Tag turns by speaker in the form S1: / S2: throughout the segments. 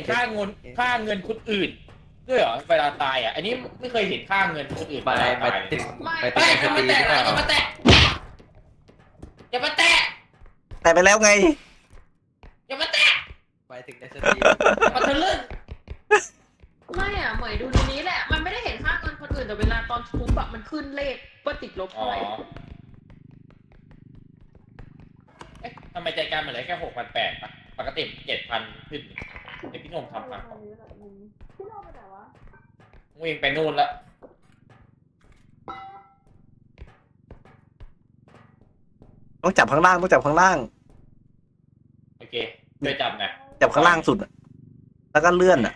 S1: นค่าเงินค่าเงินคนอื่นด้วยเหรอเวลาตายอะ อันนี้ไม่เคยเห็นค่าเงินคนอื่น
S2: ไป
S1: เวลา
S2: ไป
S1: ตาย
S2: ติด
S3: ไม่
S2: ไป
S1: ไป
S2: ติด
S1: อย่า
S2: ส
S1: มา
S2: ตรีหรือเปล่า
S1: แตะอย่ามาแตะอย่ามาแตะ
S4: แต่ไปแล้วไง
S1: อย่ามาแตะ
S2: ไปถึงในสตรี
S1: มาทะลึ่ง
S3: ไม่อะเหมยดูในนี้แหละ มันไม่ได้เห็นค่าเงินคนอื่นแต่เวลาตอนทุบอะมันขึ้นเลขว่าติดลบ
S1: อ๋อ
S3: เท่าไหร่
S1: เอ๊ะทำไมใจกลารมันเหลือแค่หกพันแปดะปกติเจ็ดพันขึ้น เดี๋ยวพี่หนมทำพัง
S3: พี่โนไปไหนวะ
S1: วิ่งไปนู่นละ
S4: ต้องจับข้างล่างต้องจับข้างล่าง
S1: โอเคช่วยจับหน่อย
S4: จับข้างล่างสุดอะแล้วก็เลื่อนอะ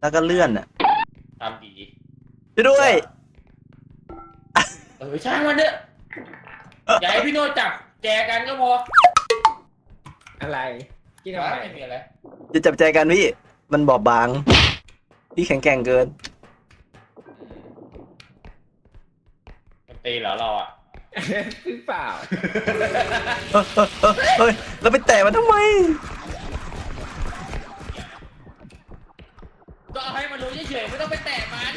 S4: แล้วก็เลื่อนอะ
S1: ทำดี
S4: ช่วยด้วย
S1: เออช่างมันเถอะอย่าให้พี่โนจับแจกันก็พอ
S2: อะไรที่ทำไม
S1: ไม่มีอะไร
S4: จะจับใจกันพี่ มันบอบบาง พี่แข็งแกร่งเกิน
S1: มันตีเหรอเราอะ
S2: หรือเปล่า
S4: เฮ้ยแล้วไปแตะมันทำไม
S1: ก็เอาให้มันรู้เฉยๆไม่ต้องไปแตะมัน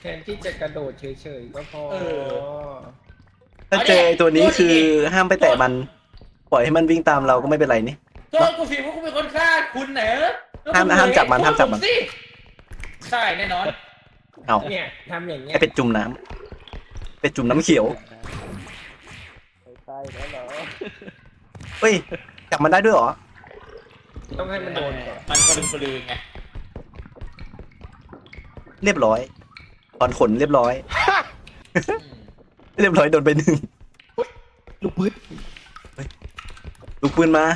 S2: แทนที่จะกระโดดเฉยๆก็พอ
S4: ถ้าเจอไอ้ตัวนี้คือห้ามไปแตะมัน ปล่อยให้มันวิ่งตามเราก็ไม่เป็นไรนี่
S1: โทษกูสิว่ากูเป็นคนฆ่าคุณเหรอแล้ว
S4: ห้าม
S1: คุณ
S4: ห้ามจับมัน
S1: โทษ
S4: ห้ามจับมัน
S1: ผสิใช่แน่นอน
S4: เอา
S2: เนี่ยทำอย่างเงี้ย
S4: ให้เป็ดจุ่มน้ำเป็ดจุ่มน้ำเขียว
S2: ตายแล้วเหรอ
S4: เฮ้ยจับมันได้ด้วยเหรอ
S2: ต้องให้มันโดนก่อน
S1: มันกระลึงกระลือไง
S4: เรียบร้อยถอนขนเรียบร้อย
S1: อืม
S4: เรียบร้อยโดนไปหนึ่ง
S2: ลูกปืน
S4: ลูกปืนมา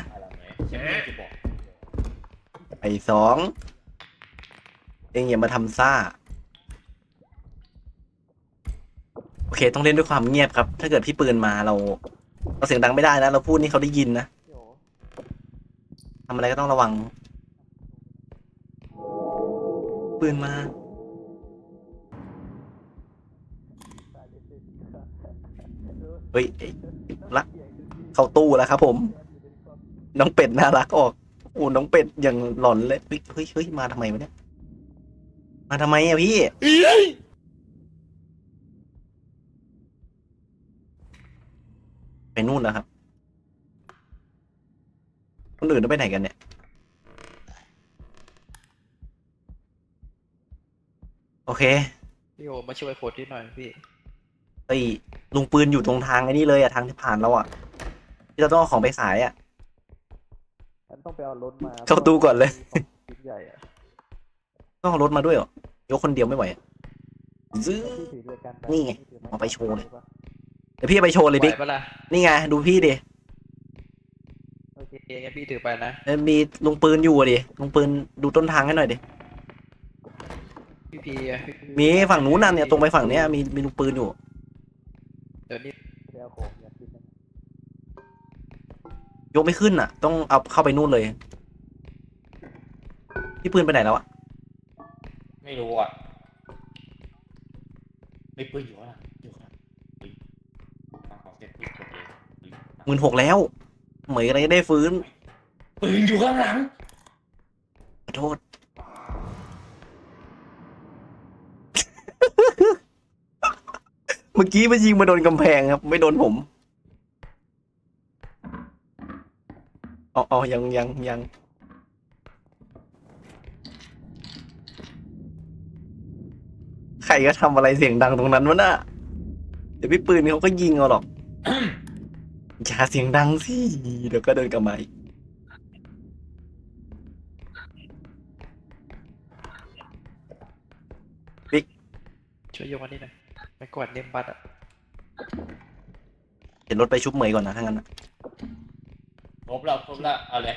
S4: ไอ้สอง เองอย่ามาทำซ่า โอเค ต้องเล่นด้วยความเงียบครับ ถ้าเกิดพี่ปืนมาเรา เราเสียงดังไม่ได้นะ เราพูดนี่เขาได้ยินนะทำอะไรก็ต้องระวัง ปืนมา เฮ้ยไอ้ละเข้าตู้แล้วครับผม น้องเป็ดน่ารักออกโอ้น้องเป็ดอย่างหลอนเลยเฮ้ยเฮ้ยเฮ้ยมาทำไมวะเนี่ยมาทำไมอะพี่ ไปนู่นแล้วครับคนอื่นต้องไปไหนกันเนี่ย โอเค
S2: พี่โอมาช่วยโคตรที่หน่อยพี่
S4: ไอ้ลุงปืนอยู่ตรงทางไอ้นี่เลยอะทางที่ผ่านเราอะที่เราต้องเอาของไปขายอะ
S2: ฉัน ต้องไปเอารถมา
S4: เข้าตู้ก่อนเลย
S2: ชิ้นใหญ่อะ
S4: ต้องเอารถมาด้วยเหรอ ยกคนเดียวไม่ไหวอะซื้อ
S2: พี่ถือด้วยกัน
S4: นี่ไงเอาไปโชว์เลย เดี๋ยวพี่เอาไปโชว์เลยบิ๊ก
S2: ไหวปะล่ะ
S4: นี่ไงดูพี่ดิ
S2: โอเคงั้นพี่ถือไปนะ
S4: เอ้ยมีลุงปืนอยู่อะดิลุงปืนดูต้นทางให้หน่อยดิ
S2: พี่พีอะพี่พี
S4: มีฝั่งนู้นน่ะเนี่ยตรงไปฝั่งเนี้ยมีมีลุงปืนอยู่
S2: เดี๋ยวนี้ไปเอาของอยากกินนะ
S4: ยกไม่ขึ้นอะ ต้องเอาเข้าไปนู่นเลย พี่ปืนไปไหนแล้วอะ
S1: ไม่รู้อะ ไม่ปืนอยู่อะอยู่ครับอุ๊ยฟังของเสร็จปุ๊บกดเลยอุ๊ย
S4: หมื่นหกแล้วเหมยอะไรได้ฟื้น
S1: ปืนอยู่ข้างหลัง
S4: ขอโทษ เมื่อกี้มันยิงมาโดนกำแพงครับ ไม่โดนผม อ๋ออ๋อยังยังยังใครก็ทำอะไรเสียงดังตรงนั้นวะน่ะเดี๋ยวพี่ปืนเขาก็ยิงเอาหรอก อย่าเสียงดังสิ เดี๋ยวก็เดินกลับมาอีก
S2: ช่วยโยกอันนี้หน่อยไม่กวาดเนมบัตรอะ
S4: เดี๋ยวรถไปชุบเหมยก่อนนะถ้างั้นนะ
S1: ครบแล้วครบแล้วเอาเลย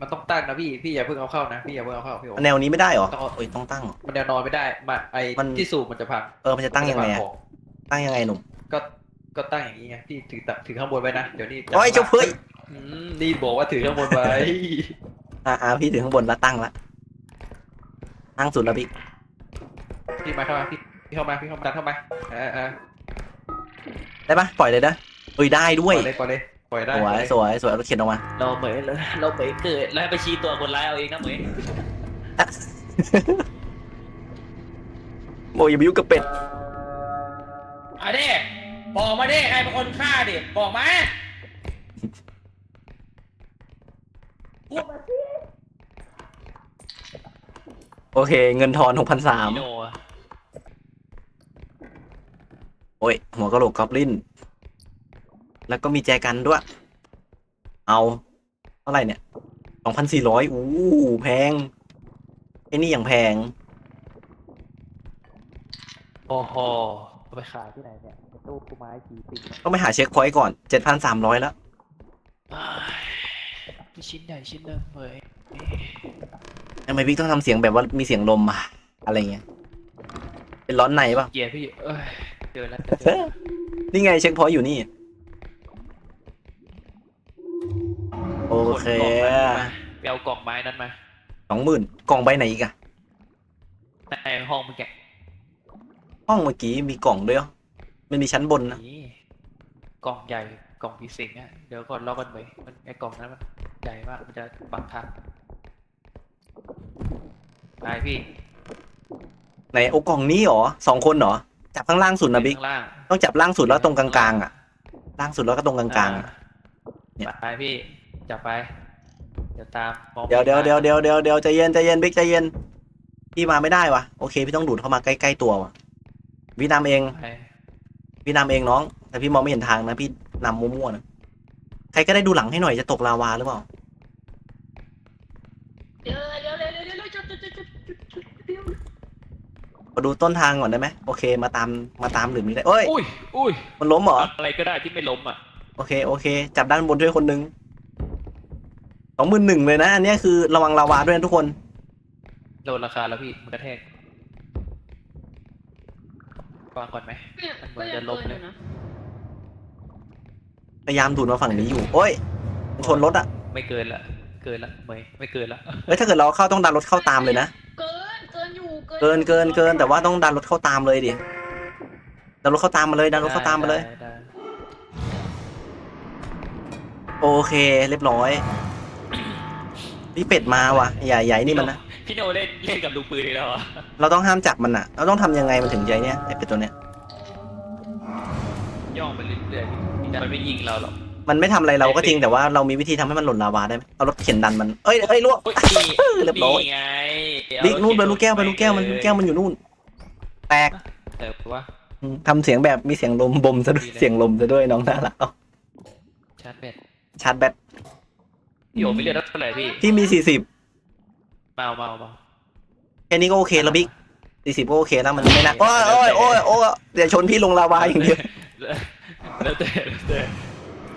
S2: มันต้องตั้งนะพี่ พี่อย่าเพิ่งเอาเข้านะพี่อย่าเพิ่งเอาเข้าพี่โอ
S4: แนวนี้ไม่ได้เหรอ
S2: ต้องเอา
S4: เอ้ยต้องตั้งเหรอ
S2: มันแนวนอนไม่ได้มาไอ้
S4: มัน
S2: ที่สูบมันจะพัง
S4: เออมันจะตั้งยังไง
S2: มัน
S4: อะ
S2: จะพัของ
S4: ตั้งยังไงหนุ่ม
S2: ก็ก็ตั้งอย่างนี้ไงพี่ถือตะถือข้างบนไว้นะเดี๋ยวนี้
S4: โอ้ยเจ้าเพื่อย
S2: อืมนี่บอกว่าถือข้างบนไว้
S4: อ่าอ่าพี่ถึงข้างบนแล้วตั้งละตั้งสุดแล้วพี่
S2: พี่มาเข้ามาพี่พี่เข้ามาพี่เข้ามาดันเข้ามาเออเออ
S4: ได้ปะปล่อยเลยนะเอ้ยได้ด้
S2: ป
S4: วย
S2: ล่อยเลยปล่อยเลย ปล่อยได้
S4: สวยสวยสวยเอารถเข็นออกมา
S2: เราเหมยเราเหมยเกิดแล้วให้ไปชี้ตัวคนร้ายเอาเองนะเหมย
S4: โมอยาไปยุ่งกับเป็ด
S1: เอาดิบอกมาดิใครเป็นคนฆ่าดิบอกมาพูดมาสิ
S4: โอเค เงินทอนหกพันสาม
S2: พี่โนอะ
S4: โอ้ยหัวกะโหลกกอบลิน แล้วก็มีแจกันด้วย เอาเท่าไหร่เนี่ยสองพันสี่ร้อยอู้แพงไอ้นี่อย่างแพง
S2: โอ้โหเอาไปขายที่ไหนเนี่ยในตู้กูไม้ผีสิง
S4: ต้องไปหาเช็คพอยต์ก่อนเจ็ดพันสามร้อยแล้ว
S2: อ้ายนี่ชิ้นใหญ่ชิ้นเริ่มเหมย
S4: ทำไมพี่ต้องทำเสียงแบบว่ามีเสียงลมอะอะไรเงี้ย เป็นร้อนในป่ะ
S2: เกียร์พี่ เอ้ย เจอแล้วเจอ
S4: นี่ไงเช็คพอยต์อยู่นี่ โอเค
S2: ไปเอากล่องไม้นั้นมา
S4: สองหมื่นกล่องใบไหนอีกอะ
S2: ในห้องเมื่อกี้
S4: ห้องเมื่อกี้มีกล่องด้วยเหรอมันมีชั้นบนนะ
S2: นี่กล่องใหญ่กล่องผีสิงอะเดี๋ยวก่อนรอกันเหมยมันไอ้กล่องนั้นมันใหญ่มากมันจะบังทางไปพี่
S4: ไหนโอ้กล่องนี้เหรอสองคนเหรอจับข้างล่างสุดนะบิ๊ก
S2: ข้างล่าง
S4: ต้องจับล่างสุดแล้วตรงกลางๆอะล่างสุดแล้วก็ตรงกลางๆอะ เนี่ย
S2: ไปพี่ จับไป เดี๋ยวตามมอง
S4: เดี๋ยวเดี๋ยว
S2: ไม่
S4: เดี๋ยวเดี๋ยวเดี๋ยวเดี๋ยวใจเย็นใจเย็นบิ๊กใจเย็นพี่มาไม่ได้วะโอเคพี่ต้องดูดเข้ามาใกล้ๆตัววะพี่นำเอง
S2: ไป
S4: พี่นำเองน้อง แต่พี่มองไม่เห็นทางนะพี่นำมั่วๆนะใครก็ได้ดูหลังให้หน่อยจะตกลาวาหรือเปล่า
S3: เดี๋ยวเดี๋ยวเดี๋ยวเดี๋ยวเดี๋ยวจุดจุดจุดจุดจุดจุดเดี๋ยว
S4: มาดูต้นทางก่อนได้ไหมโอเคมาตามมาตามหรือมีอะไรเอ้ย
S2: อุ้ยอุ้ย
S4: มันล้มเหรอ
S2: อะไรก็ได้ที่ไม่ล้มอะ
S4: โอเคโอเค จับด้านบนด้วยคนหนึ่ง สองหมื่นหนึ่งเลยนะ อันเนี้ยคือระวังลาวาด้วยนะทุกคน
S2: โดนราคาแล้วพี่มันกระแทกวางก่อนไหม
S3: เนี่ย
S2: มันเหมื
S3: ก็
S2: อน
S3: ยั
S2: จะ
S3: ง
S2: ล
S3: เกิ
S2: บ
S3: นอ
S2: เลย
S3: ยู่นะ
S4: พยายามดูดมาฝั่งนี้อยู่ โอ้ยมันชนรถอะ
S2: ไม่เกินละเกินละไม่ไม่เกินละ
S4: เฮ้ยถ้าเกิดเราเข้าต้องดันรถเข้าตามเลยนะ
S3: เกิน เกินอยู่
S4: เกินเกินเกินแต่ว่าต้องดันรถเข้าตามเลยดิ ดันรถเข้าตามมาเลย ดันรถเข้าตามมาเลย
S2: ได้ได้
S4: โอเค เรียบร้อย พี่เป็ดมาว่ะอย่าอย่าไอ้นี่มันนะ
S2: พี่โนเล่นเล่นกับลูกปืนอีกแล้วเหรอะ
S4: เราต้องห้ามจับมันอะ เราต้องทำยังไงมันถึงใจเนี้ยไอ้เป็ดตัวเนี้ย
S2: ย่องไปเรื่อยๆแต่มันไม่ยิงเราหรอก
S4: มันไม่ทำอะไรเราก็จริงแต่ว่าเรามีวิธีทำให้มันหล่นลาวาได้ไหมเอารถเข็นดันมัน เอ้ยเอ้ยล่วง
S2: เฮ้ยนี่
S4: เรียบร้อย
S2: นี่ไง
S4: บิ๊กนู่นไปลูกแก้วไปลูกแก้วมันลูกแก้วมันอยู่นู่น แตก
S2: เออว่า
S4: อืมทำเสียงแบบมีเสียงลมบ่มซะด้วย
S2: ดีเลย
S4: เสียงลมซะด้วยน้องน่ารักเอา
S2: ชาร์จแบต
S4: ชาร์จแบต
S2: พี่โอไม่เลือกเท่าไหร่พี่
S4: พี่มีสี่สิบ
S2: เมาเมาเมา
S4: แค่นี้ก็โอเคแล้วบิ๊กสี่สิบก็โอเคแล้วมันไม่น่าโอ้ยโอ้ยโอ้ยโอ้ยเดี๋ยวชนพี่ลงลาวาอย่างเดียว
S2: แล้วแต่แล้วแต่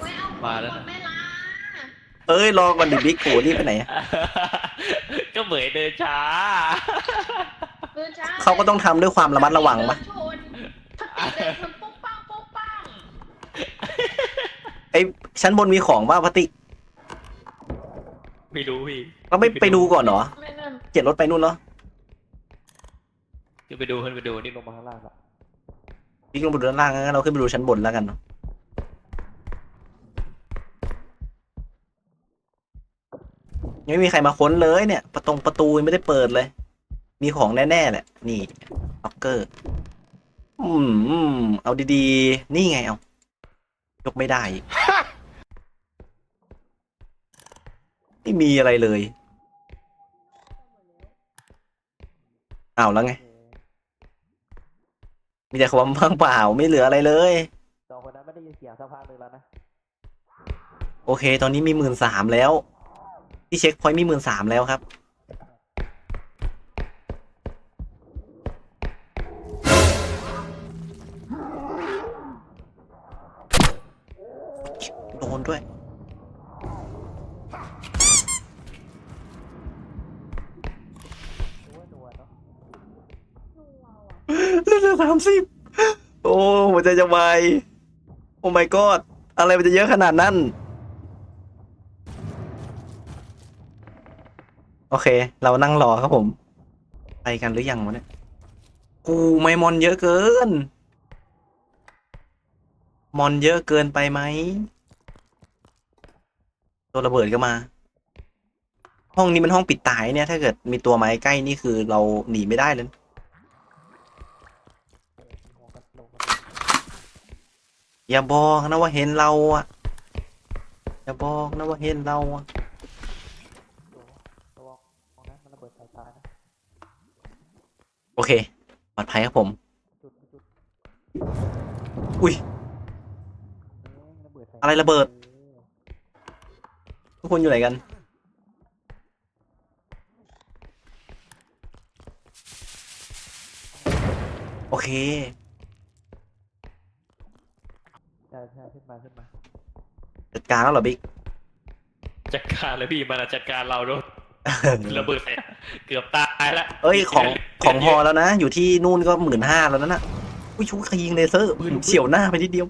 S3: ไว้เอา
S2: มาแล้ว
S3: หดแม่ลา
S4: เอ้ยรอก่อนดิบิ๊กโหรีบไปไหนอะ
S2: ก็เหมยเดินช้า
S3: เกินช้า
S4: เขาก็ต้องทำด้วยความระมัดระวังปะ
S3: เดินชนถ้าติดเดินชนปุ๊บปังปุ๊บปัง
S4: ไอ้ชั้นบนมีของว่าพติก
S2: ไม่รู้พี่
S4: เราไม่ไปดูก่อนเหรอ
S3: ไม่นั่น
S4: เจ็ดรถไปนู่นเหรอ
S2: จะไปดูขึ้นไปดูนี่ลงมาข้างล่างละ
S4: บิ๊กลงไปดูด้านล่างงั้นเราขึ้นไปดูชั้นบนแล้วกันเนาะยังไม่มีใครมาค้นเลยเนี่ย ประตงประตูยังไม่ได้เปิดเลย มีของแน่ๆแหละ นี่ล็อกเกอร์ อืมอืมเอาดีๆ นี่ไงเอายกไม่ได้อีก ไม่มีอะไรเลย อ้าวแล้วไง มีแต่ความว่างเปล่าไม่เหลืออะไรเลย
S2: สองคนนั้นไม่ได้ยินเสียงสักพักหนึ่งแล้วนะ
S4: โอเค ตอนนี้มีหมื่นสามแล้ว ที่เช็คพอยต์มีหมื่นสามแล้วครับ โดนด้วย สามสิบโอ้หัวใจจะวายโอ้ my god อะไรมันจะเยอะขนาดนั้น โอเค เรานั่งรอครับผม ไปกันหรือยังวะเนี่ย กูไม่มอนเยอะเกิน มอนเยอะเกินไปไหม ตัวระเบิดก็มา ห้องนี้มันห้องปิดตายเนี่ย ถ้าเกิดมีตัวไม้ใกล้นี่คือเราหนีไม่ได้เลย อย่าบอกนะว่าเห็นเราอะอย่าบอกนะว่าเห็นเราอะ
S2: ระวังนะมันระเบิดสายตานะ
S4: โอเคปลอดภัยครับผม
S2: จุดจุด
S4: อุ้ย
S2: ระเบิดใส่
S4: อะไรระเบิด ทุกคนอยู่ไหนกัน โอเค
S2: ใช่ใช่ขึ้นมาขึ้นมา
S4: จัดการแล้วเหรอบิ๊ก
S2: จัดการเลยพี่มันอะจัดการเราด้วยระเบิดใส่เกือบตายละ
S4: เอ้ยของของพอแล้วนะ อยู่ที่นู่นก็หมื่นห้าแล้วนั่นน่ะอุ้ยชูใครยิงเลเซอร์เฉียวหน้าไปทีเดียว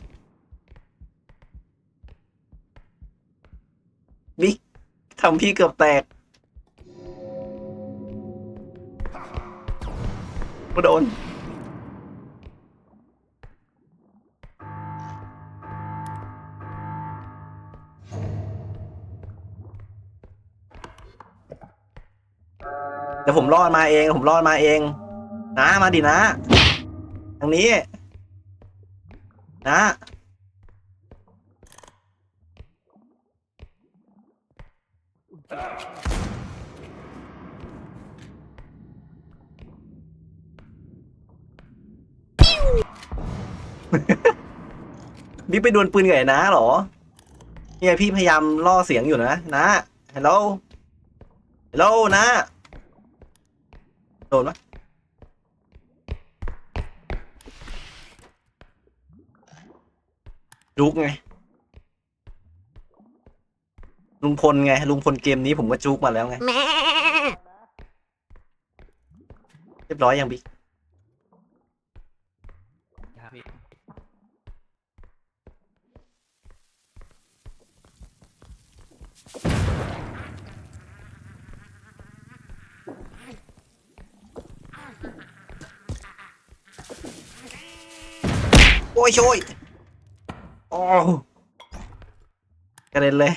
S4: บิ๊กทำพี่เกือบแตกมาโดน ดี๋ยวผมรอดมาเอง ผมรอดมาเอง นะ มาดินะ ทางนี้ นะบิ๊กไปดวลปืนกับไอ้นะเหรอ เนี่ยพี่พยายามล่อเสียงอยู่นะ นะ ฮัลโหล ฮัลโหลนะ โดนปะลุกไง ลุงพลไง ลุงพลเกมนี้ผมก็จุกมาแล้วไง เรียบร้อยยังบิ๊ก
S2: ครับพี่
S4: โอ้ยโช่วยโอ้กระเด็นเลย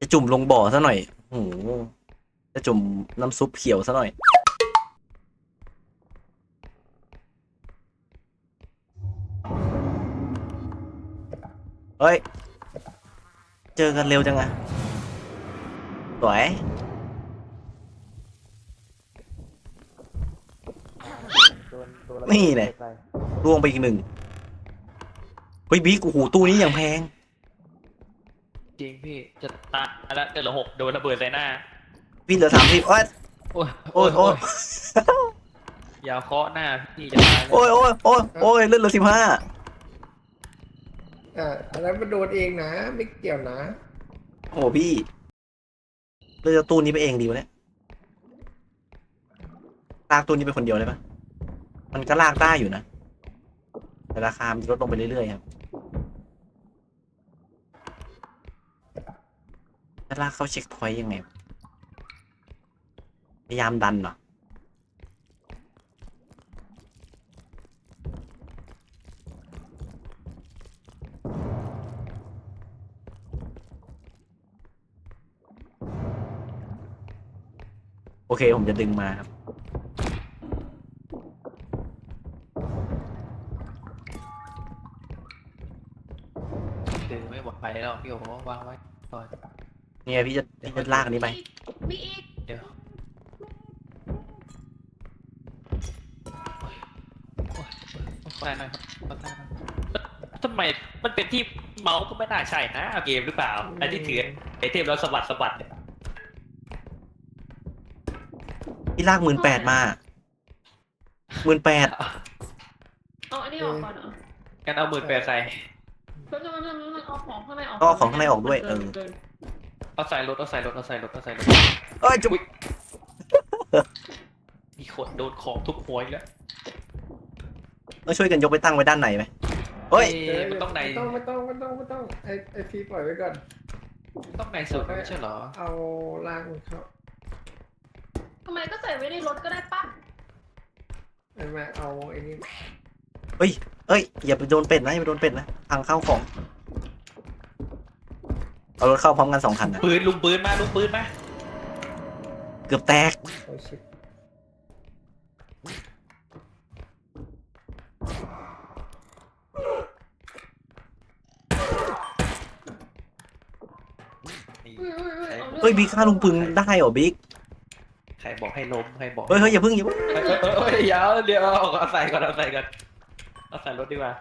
S4: จะจุ่มลงบ่อซะหน่อยโอ้โหจะจุ่มน้ำซุปเขียวซะหน่อย เฮ้ย เจอกันเร็วจังอะสวย
S2: โดนโดนระ
S4: นี่แหละ
S2: ใส่
S4: ล่วงไปอีกหนึ่งเฮ้ยบิ๊กโอ้โหตู้นี้อย่างแพง
S2: จริงพี่จะตายแล้วเดือนละหกโดนระเบิดใส่หน้า
S4: พี่เหลือสามสิบโอ้ย
S2: โอ้ย
S4: โอ้ยโอ้ย
S2: อย่าเคาะหน้าพี่จะตายเลย
S4: โอ้ยโอ้ยโอ้ยโอ้ยเลือดเหลือสิบห้า
S5: อ่าอันนั้นมันโดนเองนะ ไม่เกี่ยวนะ
S4: โอ้โหพี่เลือกตู้นี้ไปเองดีวะเนี่ยลากตู้นี้ไปคนเดียวเลยปะ มันก็ลากได้อยู่นะ แต่ราคา มันลดลงไปเรื่อยๆครับจะลากเข้าเช็คพอยต์ยังไง พยายามดันเหรอโอเค ผมจะดึงมาครับ
S2: ดึงไม่หมดไปแล้วพี่โอ้โหวางไว้ก่อน
S4: เนี่ยพี่จะพี่จะลากอันนี้ไป
S3: มีอีก
S2: เดี๋ยวโอ้ยโอ้ยโอ้ยขอได้หน่อยครับขอได้หน่อยทำไมมันเป็นที่เมาส์ก็ไม่น่าใช่นะเกมหรือเปล่าไอ้ที่ถือไอเทมแล้วสะบัดสะบัดเนี่ย
S4: พี่ลากหมื่นแปดมาหมื่นแปด
S3: เอาอันนี้ออกก่อนเหรอ
S2: งั้นเอาหมื่นแปดใส่
S3: เพิ่มเพิ่มเพิ่มเพิ่มเอาของข้างในออก
S4: ก็เอาของข้างในออกด้วยเออ
S3: กิน
S2: เอาใส่รถเอาใส่รถเอาใส่รถเอาใส่รถ
S4: เอ้ยจุ๊บ
S2: มีคนโดนของทุบหัวอีกแล้ว
S4: ต้องช่วยกันยกไปตั้งไว้ด้านในไหมเฮ้ย
S2: เอ้ยมันต้องใน
S5: ไม่ต้องไม่ต้องไม่ต้องไม่ต้องไอไอพีปล่อยไว้ก่อน
S2: ต้องในสุดไม่ใช่เหรอ
S5: เอาล่างเขา
S3: ทำไมก็ใส่ไว้ในรถก็ได้ปะ
S5: ไอ้แม่เอาไอ้นี่
S4: เอ้ยอย่าไปโดนเป็ดนะอย่าไปโดนเป็ดนะพังเข้าของเอารถเข้าพร้อมกันสองคันนะ
S2: ปืนลุงปืนมาลุงปืนมา
S4: เกือบแตก
S5: โอ้ชิบ
S2: นี่
S3: อุ้ยอุ้ยอุ้ยอาลือด
S4: เฮ้ยบิ๊กฆ่าลุงปึงได้เหรอบิ๊ก
S2: ใครบอกให้ล้มใครบอก
S4: เฮ้ยเฮ้ยอย่าเพิ่งอย่าเพิ่ง
S2: เฮ้ยเฮ้ยเฮ้ยเดี๋ยวเดี๋ยวเอาเอาใส่ก่อนเอาใส่ก่อน เอาใส่รถดีกว่า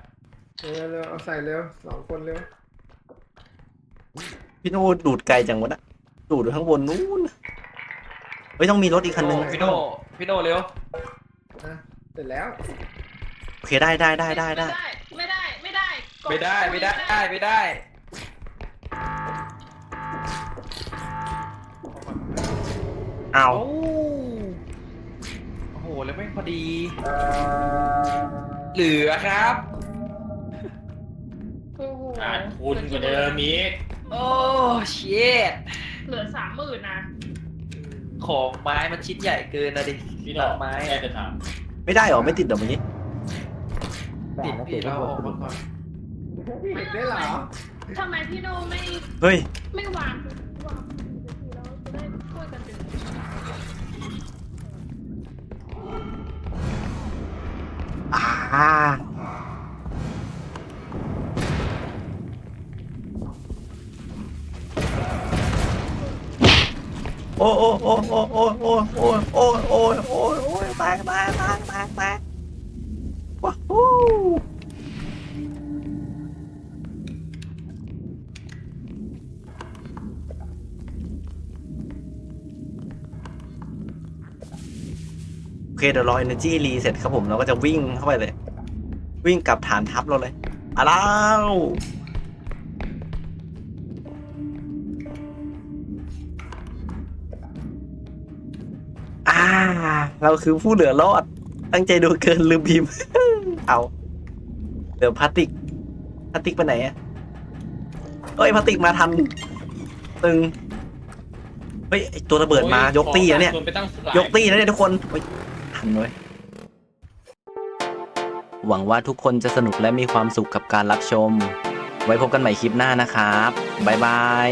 S5: เร็วเร็วเอาใส่เร็วสองคนเร็ว
S4: พี่โน่ดูดไกลจังวะนะดูดข้างบนนู้นเฮ้ยต้องมีรถอีกคันนึง
S2: พี่โน่พี่โน่เร็ว
S5: นะเสร็จแล้ว
S4: โอเคได้ได้ได้ได้ได้
S3: ไม่ได้ ไม่ได้
S2: ไม่ได้ไม่ได้ไม่ได้
S4: เอา
S2: โอ้โอ้โหแล้วไม่งพอดี เหลือครับ
S3: โอ้โห
S1: ขาดทุนกว่าเดิมอีก
S2: โอ้เชิด
S3: เหลือสามหมื่นนะ
S2: ของไม้มันชิ้นใหญ่เกินนะดิ
S1: พี่หน่อ
S2: ตัดไม้
S1: แค่จะถาม
S4: ไม่ได้เหรอ ไม่ติดเหรอเมื่อกี้
S2: ติดติดเราออกมาก่อน
S5: พี่เห็นได้เหรอ
S3: ทำไมพี่โนไม่
S4: เฮ้ย
S3: ไม่วาง
S4: Aa. Ôi ôi ôi ôi ôi ôi ôi ôi ôi ôi ôi bang bang bang bang bang. Wahoo! โอ้โอ้โอ้แตกแตกแตกแตกแตกว้าวฮู้โอเคเดี๋ยวรอ energy รีเสร็จครับผมเราก็จะวิ่งเข้าไปเลย วิ่งกลับฐานทัพเราเลยมาแล้วอ่า เราคือผู้เหลือรอด ตั้งใจดูเกินลืมพิมพ์ เอาเหลือพลาสติกพลาสติกไปไหนอะเฮ้ยพลาสติกมาทันตึงเฮ้ยไอ้ตัวระเบิดมายกตี้อะเนี่ย
S1: ขอขาดทุไปตั้งหลาย
S4: ยกตี้นะเนี่ยทุกคนเฮ้ย ทันเว้ยหวังว่าทุกคนจะสนุกและมีความสุขกับการรับชม ไว้พบกันใหม่คลิปหน้านะครับ บ๊ายบาย